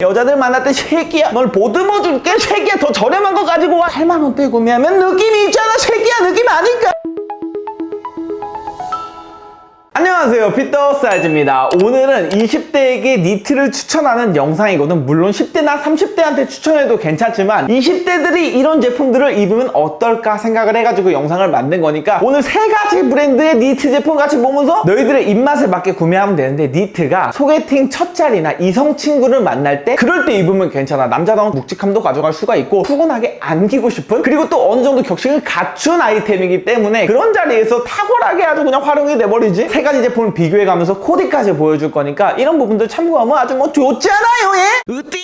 여자들 때 새끼야? 널 보듬어 줄게? 새끼야 더 저렴한 거 가지고 와. 8만 원대 구매하면 느낌이 있잖아 새끼야. 느낌 아닐까 안녕하세요. 피터 사이즈입니다. 오늘은 20대에게 니트를 추천하는 영상이거든. 물론 10대나 30대한테 추천해도 괜찮지만 20대들이 이런 제품들을 입으면 어떨까 생각을 해가지고 영상을 만든 거니까 오늘 세 가지 브랜드의 니트 제품 같이 보면서 너희들의 입맛에 맞게 구매하면 되는데 니트가 소개팅 첫 자리나 이성 친구를 만날 때 그럴 때 입으면 괜찮아. 남자다운 묵직함도 가져갈 수가 있고 푸근하게 안기고 싶은 그리고 또 어느 정도 격식을 갖춘 아이템이기 때문에 그런 자리에서 탁월하게 아주 그냥 활용이 돼버리지. 세 가지 제품을 비교해가면서 코디까지 보여줄 거니까 이런 부분들 참고하면 아주 뭐 좋잖아요 예? 으띠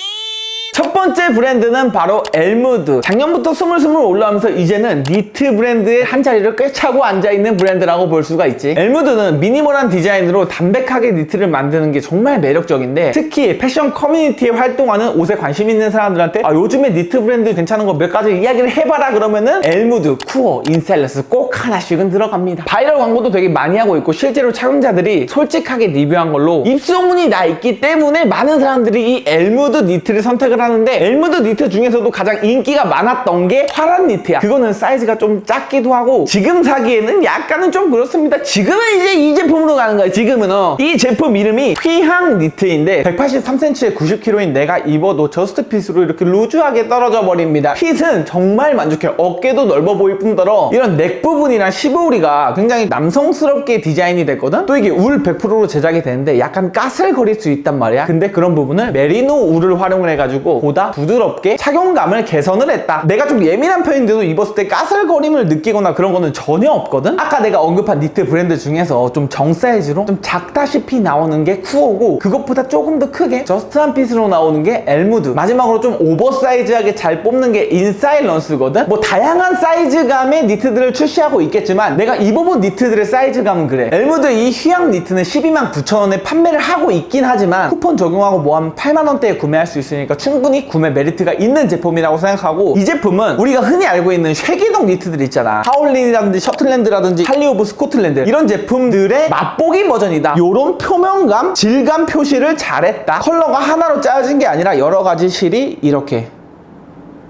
첫 번째 브랜드는 바로 엘무드. 작년부터 스물스물 올라오면서 이제는 니트 브랜드의 한 자리를 꽤 차고 앉아있는 브랜드라고 볼 수가 있지. 엘무드는 미니멀한 디자인으로 담백하게 니트를 만드는 게 정말 매력적인데 특히 패션 커뮤니티에 활동하는 옷에 관심 있는 사람들한테 아, 요즘에 니트 브랜드 괜찮은 거 몇 가지 이야기를 해봐라 그러면은 엘무드, 쿠어, 인셀러스 꼭 하나씩은 들어갑니다. 바이럴 광고도 되게 많이 하고 있고 실제로 착용자들이 솔직하게 리뷰한 걸로 입소문이 나 있기 때문에 많은 사람들이 이 엘무드 니트를 선택을 하는데 엘무드 니트 중에서도 가장 인기가 많았던 게 파란 니트야. 그거는 사이즈가 좀 작기도 하고 지금 사기에는 약간은 좀 그렇습니다. 지금은 이제 이 제품으로 가는 거야. 지금은 어. 이 제품 이름이 휘항 니트인데 183cm에 90kg인 내가 입어도 저스트 핏으로 이렇게 루즈하게 떨어져 버립니다. 핏은 정말 만족해. 어깨도 넓어 보일 뿐더러 이런 넥 부분이랑 시보우리가 굉장히 남성스럽게 디자인이 됐거든. 또 이게 울 100%로 제작이 되는데 약간 까슬거릴 수 있단 말이야. 근데 그런 부분을 메리노 울을 활용을 해가지고 보다 부드럽게 착용감을 개선을 했다. 내가 좀 예민한 편인데도 입었을 때 까슬거림을 느끼거나 그런 거는 전혀 없거든. 아까 내가 언급한 니트 브랜드 중에서 좀 정 사이즈로 좀 작다시피 나오는 게 쿠어고 그것보다 조금 더 크게 저스트한 핏으로 나오는 게 엘무드. 마지막으로 좀 오버사이즈하게 잘 뽑는 게 인사일런스거든. 뭐 다양한 사이즈감의 니트들을 출시하고 있겠지만 내가 입어본 니트들의 사이즈감은 그래. 엘무드 이 휴양 니트는 12만 9천 원에 판매를 하고 있긴 하지만 쿠폰 적용하고 뭐하면 8만 원대에 구매할 수 있으니까 충분히 구매 메리트가 있는 제품이라고 생각하고 이 제품은 우리가 흔히 알고 있는 쉐기동 니트들 있잖아. 하울린이라든지 셔틀랜드라든지 할리오브 스코틀랜드 이런 제품들의 맛보기 버전이다. 요런 표면감, 질감 표시를 잘했다. 컬러가 하나로 짜여진 게 아니라 여러 가지 실이 이렇게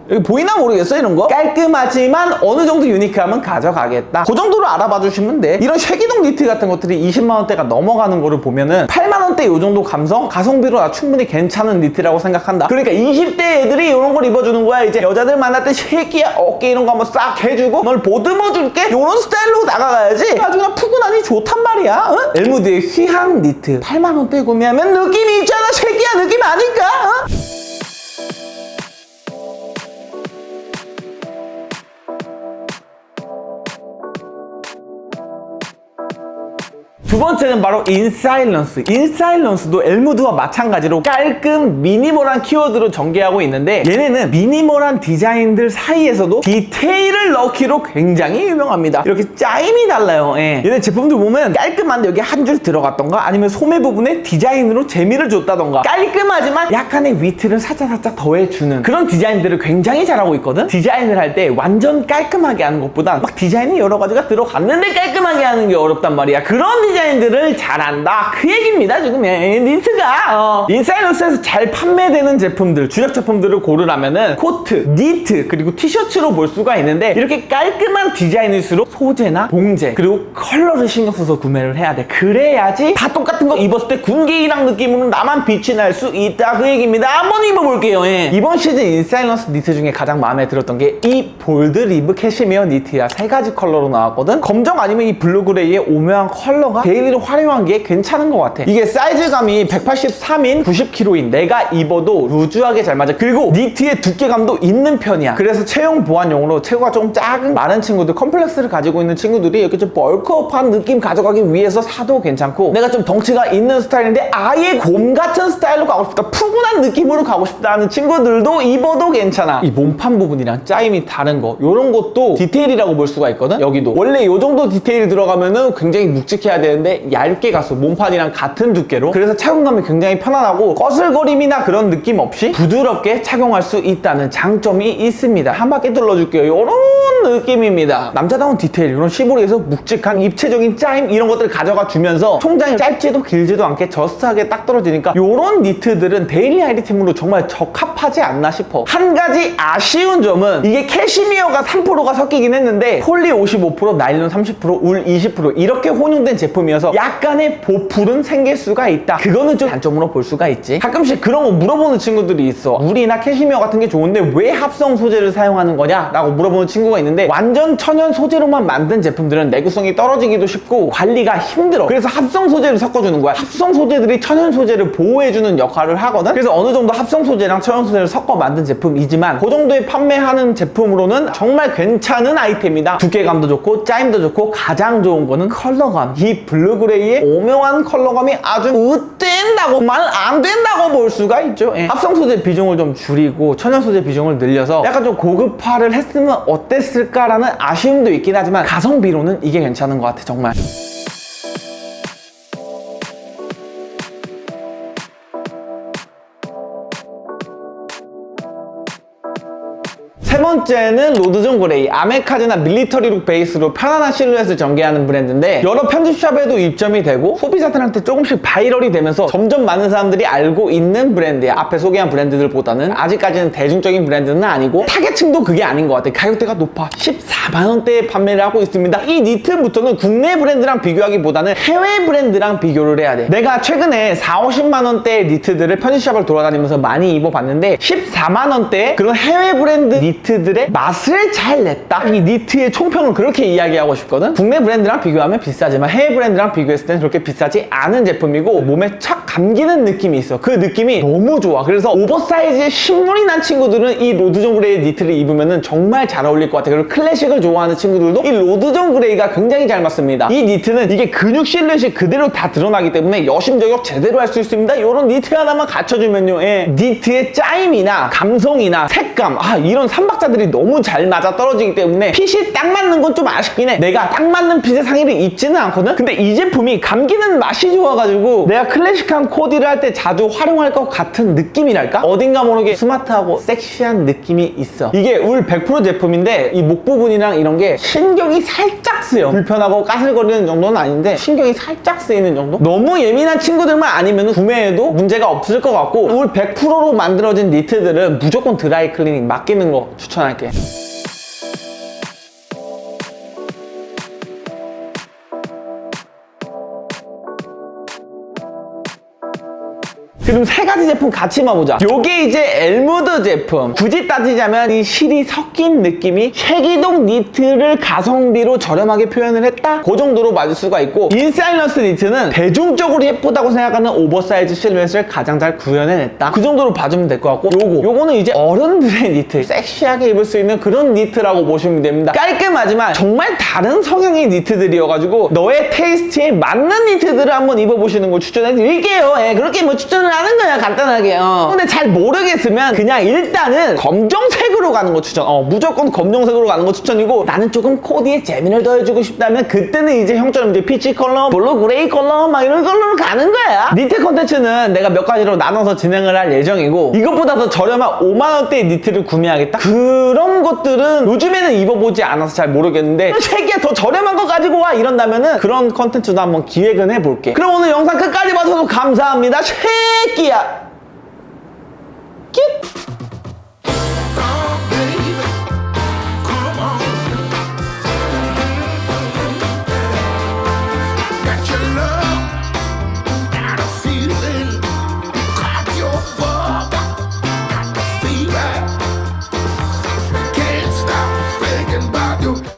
여기 보이나 모르겠어 이런 거? 깔끔하지만 어느 정도 유니크함은 가져가겠다. 그 정도로 알아봐 주시면 돼. 이런 쉐기동 니트 같은 것들이 20만원대가 넘어가는 거를 보면은 8만원대 요 정도 감성? 가성비로 나 충분히 괜찮은 니트라고 생각한다. 그러니까 20대 애들이 이런 걸 입어주는 거야. 이제 여자들 만날 때 새끼야 어깨 이런 거 한번 싹 해주고 널 보듬어 줄게. 요런 스타일로 나가가야지. 아주 그냥 푸근하니 좋단 말이야 응? 엘무드의 휘항 니트 8만원대 구매하면 느낌이 있잖아. 새끼야 느낌 아닐까 응? 두 번째는 바로 인사일런스. 인사일런스도 엘무드와 마찬가지로 깔끔 미니멀한 키워드로 전개하고 있는데 얘네는 미니멀한 디자인들 사이에서도 디테일을 넣기로 굉장히 유명합니다. 이렇게 짜임이 달라요. 예. 얘네 제품들 보면 깔끔한데 여기 한 줄 들어갔던가 아니면 소매 부분에 디자인으로 재미를 줬다던가 깔끔하지만 약간의 위트를 살짝살짝 더해주는 그런 디자인들을 굉장히 잘하고 있거든? 디자인을 할 때 완전 깔끔하게 하는 것보다 막 디자인이 여러 가지가 들어갔는데 깔끔하게 하는 게 어렵단 말이야. 그런 디자인 들을 잘한다. 그 얘기입니다. 지금 예, 니트가 어. 인사이더스에서 잘 판매되는 제품들, 주력 제품들을 고르라면은 코트, 니트 그리고 티셔츠로 볼 수가 있는데 이렇게 깔끔한 디자인일수록 소재나 봉제 그리고 컬러를 신경 써서 구매를 해야 돼. 그래야지 다 똑같은 거 입었을 때 군기랑 느낌으로 나만 빛이 날 수 있다. 그 얘기입니다. 한번 입어볼게요. 예. 이번 시즌 인사이런스 니트 중에 가장 마음에 들었던 게 이 볼드 리브 캐시미어 니트야. 세 가지 컬러로 나왔거든. 검정 아니면 이 블루 그레이의 오묘한 컬러가 데일리로 게 괜찮은 것 같아. 이게 사이즈감이 183인 90kg인 내가 입어도 루즈하게 잘 맞아. 그리고 니트의 두께감도 있는 편이야. 그래서 체형 보완용으로 체구가 조금 작은 마른 친구들, 컴플렉스를 가지고 있는 친구들이 이렇게 좀 벌크업한 느낌 가져가기 위해서 사도 괜찮고 내가 좀 덩치가 있는 스타일인데 아예 곰 같은 스타일로 가고 싶다. 푸근한 느낌으로 가고 싶다는 친구들도 입어도 괜찮아. 이 몸판 부분이랑 짜임이 다른 거 이런 것도 디테일이라고 볼 수가 있거든. 여기도 원래 이 정도 디테일이 들어가면은 굉장히 묵직해야 되는 데 있는데 얇게 갔어 몸판이랑 같은 두께로. 그래서 착용감이 굉장히 편안하고 거슬거림이나 그런 느낌 없이 부드럽게 착용할 수 있다는 장점이 있습니다. 한 바퀴 둘러줄게요. 이런 느낌입니다. 남자다운 디테일 이런 시보리에서 묵직한 입체적인 짜임 이런 것들을 가져가 주면서 총장이 짧지도 길지도 않게 저스트하게 딱 떨어지니까 이런 니트들은 데일리 아이템으로 정말 적합하지 않나 싶어. 한 가지 아쉬운 점은 이게 캐시미어가 3%가 섞이긴 했는데 폴리 55% 나일론 30%울 20% 이렇게 혼용된 제품이 어서 약간의 보풀은 생길 수가 있다. 그거는 좀 단점으로 볼 수가 있지. 가끔씩 그런 거 물어보는 친구들이 있어. 울이나 캐시미어 같은 게 좋은데 왜 합성 소재를 사용하는 거냐 라고 물어보는 친구가 있는데 완전 천연 소재로만 만든 제품들은 내구성이 떨어지기도 쉽고 관리가 힘들어. 그래서 합성 소재를 섞어주는 거야. 합성 소재들이 천연 소재를 보호해주는 역할을 하거든. 그래서 어느 정도 합성 소재랑 천연 소재를 섞어 만든 제품이지만 그 정도에 판매하는 제품으로는 정말 괜찮은 아이템이다. 두께감도 좋고 짜임도 좋고 가장 좋은 거는 컬러감. 이 블루 그레이의 오묘한 컬러감이 아주 으된다고 말 안 된다고 볼 수가 있죠 예. 합성 소재 비중을 좀 줄이고 천연 소재 비중을 늘려서 약간 좀 고급화를 했으면 어땠을까라는 아쉬움도 있긴 하지만 가성비로는 이게 괜찮은 것 같아 정말 세 번째는 로드존 그레이. 아메카즈나 밀리터리룩 베이스로 편안한 실루엣을 전개하는 브랜드인데 여러 편집샵에도 입점이 되고 소비자들한테 조금씩 바이럴이 되면서 점점 많은 사람들이 알고 있는 브랜드야. 앞에 소개한 브랜드들보다는 아직까지는 대중적인 브랜드는 아니고 타겟층도 그게 아닌 것 같아. 가격대가 높아. 14만원대에 판매를 하고 있습니다. 이 니트부터는 국내 브랜드랑 비교하기보다는 해외 브랜드랑 비교를 해야 돼. 내가 최근에 4, 50만원대의 니트들을 편집샵을 돌아다니면서 많이 입어봤는데 14만원대에 그런 해외 브랜드 니트 들의 맛을 잘 냈다. 이 니트의 총평을 그렇게 이야기하고 싶거든. 국내 브랜드랑 비교하면 비싸지만 해외 브랜드랑 비교했을 때는 그렇게 비싸지 않은 제품이고 몸에 착 감기는 느낌이 있어. 그 느낌이 너무 좋아. 그래서 오버사이즈에 신물이 난 친구들은 이 로드존 그레이 니트를 입으면 정말 잘 어울릴 것 같아. 그리고 클래식을 좋아하는 친구들도 이 로드존 그레이가 굉장히 잘 맞습니다. 이 니트는 이게 근육 실루엣이 그대로 다 드러나기 때문에 여심 저격 제대로 할 수 있습니다. 이런 니트 하나만 갖춰주면요. 예. 니트의 짜임이나 감성이나 색감 아 이런 삼박 자들이 너무 잘 맞아 떨어지기 때문에 핏이 딱 맞는 건 좀 아쉽긴 해. 내가 딱 맞는 핏의 상의를 입지는 않거든? 근데 이 제품이 감기는 맛이 좋아가지고 내가 클래식한 코디를 할 때 자주 활용할 것 같은 느낌이랄까? 어딘가 모르게 스마트하고 섹시한 느낌이 있어. 이게 울 100% 제품인데 이 목 부분이랑 이런 게 신경이 살짝 쓰여. 불편하고 까슬거리는 정도는 아닌데 신경이 살짝 쓰이는 정도? 너무 예민한 친구들만 아니면 구매해도 문제가 없을 것 같고 울 100%로 만들어진 니트들은 무조건 드라이 클리닝 맡기는 거 추천할게 그럼 세 가지 제품 같이만 보자. 요게 이제 엘무드 제품. 굳이 따지자면 이 실이 섞인 느낌이 쉐기동 니트를 가성비로 저렴하게 표현을 했다? 그 정도로 맞을 수가 있고 인사이너스 니트는 대중적으로 예쁘다고 생각하는 오버사이즈 실루엣을 가장 잘 구현해냈다. 그 정도로 봐주면 될 것 같고 요거 요거는 이제 어른들의 니트 섹시하게 입을 수 있는 그런 니트라고 보시면 됩니다. 깔끔하지만 정말 다른 성향의 니트들이어가지고 너의 테이스트에 맞는 니트들을 한번 입어보시는 걸 추천해 드릴게요. 예, 그렇게 뭐 추천을 하는 거야 간단하게. 어. 근데 잘 모르겠으면 그냥 일단은 검정색으로 가는 거 추천. 어, 무조건 검정색으로 가는 거 추천이고 나는 조금 코디에 재미를 더해주고 싶다면 그때는 이제 형처럼 이제 피치 컬러, 블루 그레이 컬러 막 이런 컬러로 가는 거야. 니트 컨텐츠는 내가 몇 가지로 나눠서 진행을 할 예정이고 이것보다 더 저렴한 5만 원대의 니트를 구매하겠다. 그런 것들은 요즘에는 입어보지 않아서 잘 모르겠는데 세개 더 저렴한 거 가지고 와 이런다면은 그런 컨텐츠도 한번 기획은 해볼게. 그럼 오늘 영상 끝까지 봐주셔서 감사합니다. きや。キュッ。